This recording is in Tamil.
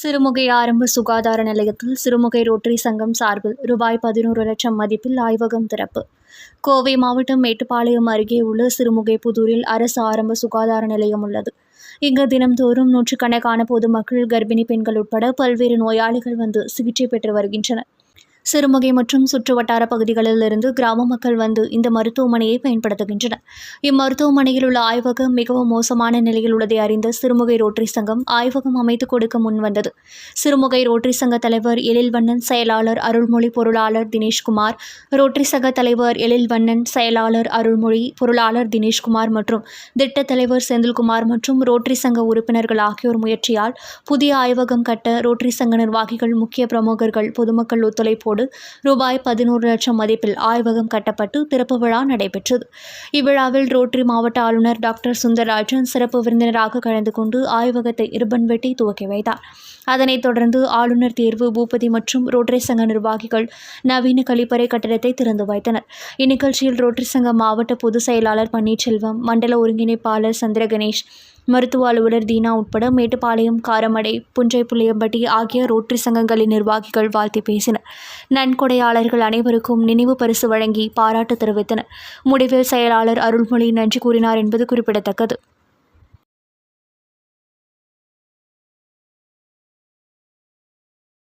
சிறுமுகை ஆரம்ப சுகாதார நிலையத்தில் சிறுமுகை ரோட்டரி சங்கம் சார்பில் ரூபாய் பதினோரு லட்சம் மதிப்பில் ஆய்வகம் திறப்பு. கோவை மாவட்டம் மேட்டுப்பாளையம் அருகே உள்ள சிறுமுகை புதூரில் அரசு ஆரம்ப சுகாதார நிலையம் உள்ளது. இங்கு தினம்தோறும் நூற்றுக்கணக்கான பொதுமக்கள் கர்ப்பிணி பெண்கள் உட்பட பல்வேறு நோயாளிகள் வந்து சிகிச்சை பெற்று வருகின்றனர். சிறுமுகை மற்றும் சுற்றுவட்டார பகுதிகளிலிருந்து கிராம மக்கள் வந்து இந்த மருத்துவமனையை பயன்படுத்துகின்றனர். இம்மருத்துவமனையில் உள்ள ஆய்வகம் மிகவும் மோசமான நிலையில் உள்ளதை அறிந்த சிறுமுகை ரோட்டரி சங்கம் ஆய்வகம் அமைத்துக் கொடுக்க முன்வந்தது சிறுமுகை ரோட்டரி சங்க தலைவர் எழில்வண்ணன் செயலாளர் அருள்மொழி பொருளாளர் தினேஷ்குமார் ரோட்டரி சங்க தலைவர் எழில்வண்ணன் செயலாளர் அருள்மொழி பொருளாளர் தினேஷ்குமார் மற்றும் திட்ட தலைவர் செந்தில்குமார் மற்றும் ரோட்டரி சங்க உறுப்பினர்கள் ஆகியோர் முயற்சியால் புதிய ஆய்வகம் கட்ட ரோட்டரி சங்க நிர்வாகிகள் முக்கிய பிரமுகர்கள் பொதுமக்கள் ஒத்துழைப்போடு ரூபாய் பதினோரு லட்சம் மதிப்பில் ஆய்வகம் கட்டப்பட்டு திறப்பு விழா நடைபெற்றது. இவ்விழாவில் ரோட்டரி மாவட்ட ஆளுநர் டாக்டர் சுந்தரராஜன் சிறப்பு விருந்தினராக கலந்து கொண்டு ஆய்வகத்தை ரிப்பன் வெட்டி துவக்கி வைத்தார். அதனைத் தொடர்ந்து ஆளுநர் தேர்வு பூபதி மற்றும் ரோட்டரி சங்க நிர்வாகிகள் நவீன கழிப்பறை கட்டிடத்தை திறந்து வைத்தனர். இந்நிகழ்ச்சியில் ரோட்டரி சங்க மாவட்ட பொதுச் செயலாளர் பன்னீர்செல்வம் மண்டல ஒருங்கிணைப்பாளர் சந்திர கணேஷ் மருத்துவ அலுவலர் தீனா உட்பட மேட்டுப்பாளையம் காரமடை புஞ்சை புளியம்பட்டி ஆகிய ரோட்டரி சங்கங்களின் நிர்வாகிகள் வாழ்த்து பேசினர். நன்கொடையாளர்கள் அனைவருக்கும் நினைவு பரிசு வழங்கி பாராட்டு தெரிவித்தனர். முடிவில் செயலாளர் அருள்மொழி நன்றி கூறினார் என்பது குறிப்பிடத்தக்கது.